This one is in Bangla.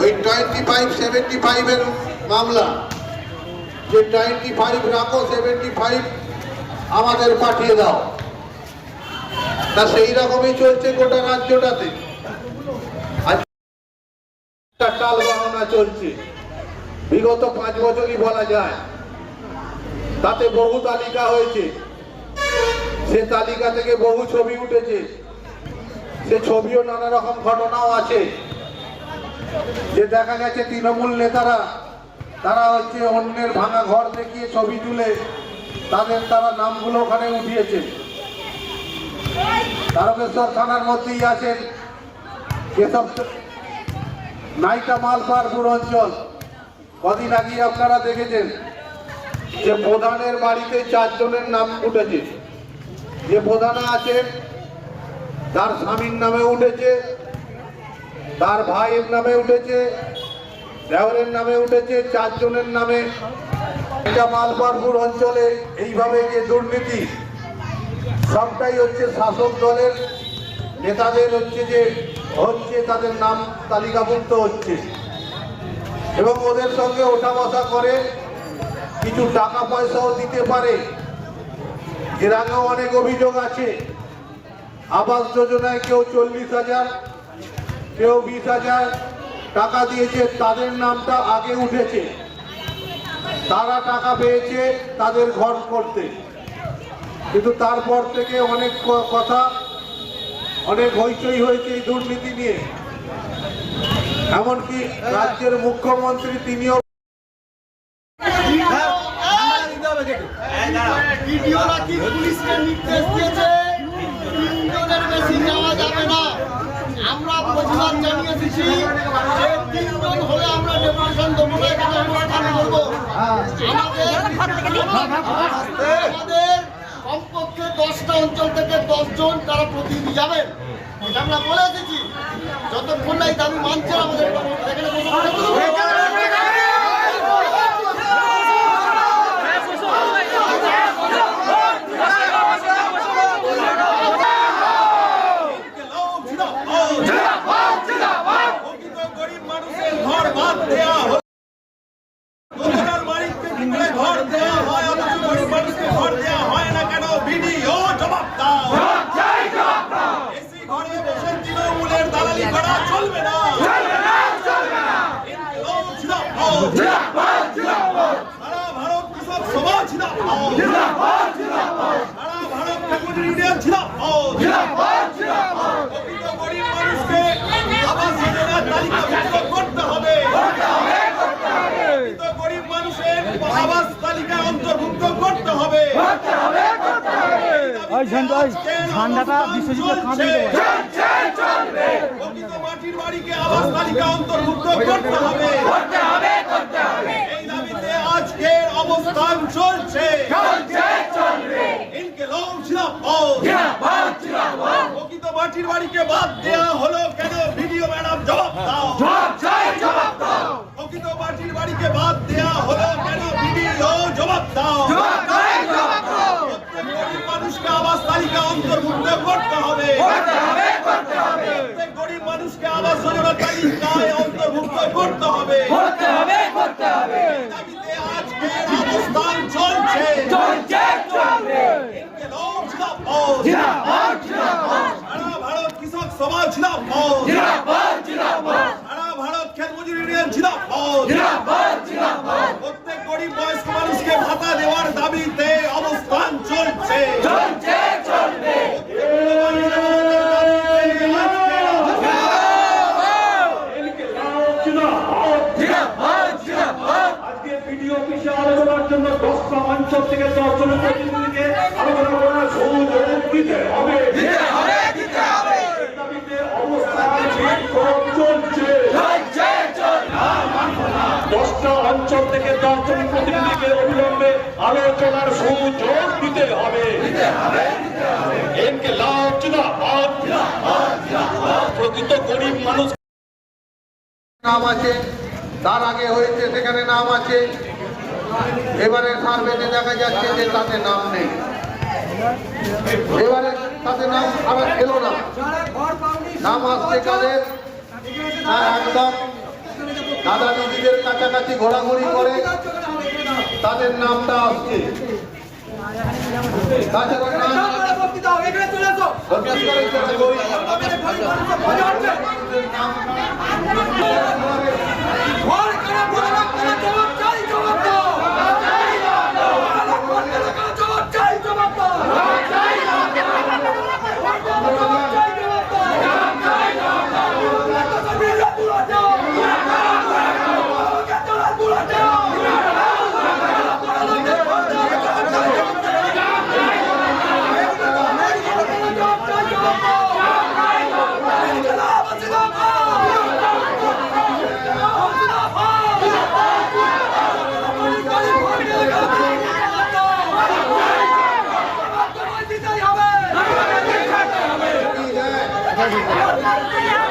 ওই টোয়েন্টি ফাইভ সেভেন্টি ফাইভের মামলা। যে টোয়েন্টি ফাইভ রাখো সেভেন্টি ফাইভ আমাদের পাঠিয়ে দাও। তা সেই রকমই চলছে গোটা রাজ্যটাতে। টাল বাহানা চলছে। বিগত পাঁচ বছরই বলা যায়, তাতে বহু তালিকা হয়েছে। সে তালিকা থেকে বহু ছবি উঠেছে। সে ছবিও নানা রকম ঘটনাও আছে। যে দেখা গেছে তৃণমূল নেতারা, তারা হচ্ছে অন্যের ভাঙা ঘর দেখিয়ে ছবি তুলে তাদের তারা নামগুলো ওখানে উঠিয়েছে তারকেশ্বর থানার মধ্যেই আছেন যেসব নাইকা মালপারপুর অঞ্চল। কদিন আগে আপনারা দেখেছেন যে প্রধানের বাড়িতে চারজনের নাম উঠেছে। যে প্রধান আছেন, তার স্বামীর নামে উঠেছে। তার ভাইয়ের নামে উঠেছে দেওরের নামে উঠেছে, চারজনের নামে। এটা মালপারপুর অঞ্চলে এইভাবে যে দুর্নীতি, সবটাই হচ্ছে শাসক দলের, নেতাদের হচ্ছে যে হচ্ছে, তাদের নাম তালিকাভুক্ত হচ্ছে। এবং ওদের সঙ্গে ওঠা বসা করে, কিছু টাকা পয়সাও দিতে পারে। এর আগেও অনেক অভিযোগ আছে। আবাস যোজনায় কেউ চল্লিশ হাজার কেউ বিশ হাজার টাকা দিয়েছে তাদের নামটা আগে উঠেছে। তারা টাকা পেয়েছে তাদের ঘর করতে। কিন্তু তারপর থেকে অনেক কথা অনেক হইচই হয়েছে এই দুর্নীতি নিয়ে। এমনকি রাজ্যের মুখ্যমন্ত্রী তিনিও ভিডিও নাকি পুলিশকে নির্দেশ দিয়েছে? তিনজনের বেশি নেওয়া যাবে না। আমরা প্রতিবাদ জানিয়ে দিচ্ছি যে তিনজন হলে আমরা ডেপুটেশন দেবো না এখানে করব। আমাদের আমাদের কমপক্ষে দশটা অঞ্চল থেকে দশজন তারা প্রতিনিধি যাবেন। এটা আমরা বলে দিচ্ছি যতক্ষণ না এই দাবি মানছে আমাদের এখানে বাদ দেয়া হলো। যোজনার বাড়িতে কি করে ঘর দেয়া হয় অথচ গরিব মানুষকে ঘর দেয়া হয় না কেন? ভিডিও জবাব দাও। এসি ঘরে বসে তৃণমূলের দালালি করা চলবে না। ইনকিলাব জিন্দাবাদ। সারা ভারত কৃষক সমাজ জিন্দাবাদ। সারা ভারত ঠাকুর ইউনিয়ন জিন্দাবাদ। প্রকৃত গরিব মানুষকে আবাস যোজনার তালিকাভুক্ত করতে হবে প্রকৃত গরিব মানুষের আবাস তালিকায় অন্তর্ভুক্ত করতে হবে ওই ঝান্ডা ওই ঝান্ডাটা বিশ্বজিতের কাঁধে দেবো। প্রকৃত মাটির বাড়িকে আবাস তালিকা অন্তর্ভুক্ত করতে হবে। এই দাবিতে আজকের অবস্থান চলছে জিন্দাবাদ। প্রকৃত মাটির বাড়িকে বাদ দেয়া হলো কেন ভিডিও ম্যাডাম জবাব দাও প্রকৃত মাটির বাড়িকে বাদ দেয়া হলো কেন ভিডিও জবাব দাও প্রত্যেক গরিব মানুষকে আবাস তালিকা অন্তর্ভুক্ত করতে হবে। গরিব মানুষকে আবাস যোজনা তালিকায় অন্তর্ভুক্ত করতে হবে। আজকের অবস্থান চলছে। সারা ভারত কৃষক সমাজ জিন্দাবাদ সারা ভারত খেত মজুর ইউনিয়ন জিন্দাবাদ প্রত্যেক গরিব বয়স্ক মানুষকে ভাতা দেওয়ার দাবিতে অবস্থান চলছে আজকে অফিসে আলোচনার জন্য দশটা অঞ্চল থেকে দশ প্রতিনিধিকে আলোচনা করার সুযোগ দিতে হবে। অবস্থান দশটা অঞ্চল থেকে দশ জন প্রতিনিধিকে অবিলম্বে আলোচনার সুযোগ দিতে হবে। এনকে লাভ প্রকৃত গরিব মানুষ নাম আছে তার আগে হয়েছে সেখানে নাম আছে। এবারে সার্ভেতে দেখা যাচ্ছে যে তাতে নাম নেই। এবারে তাতে নাম আবার এলো না। নাম আসছে কাদের? না একদম। দাদা দিদিদের কাছাকাছি ঘোরাঘুরি করে তাদের নামটা আসছে। তাছাড়া নাম ¡Vamos! ¡Vamos!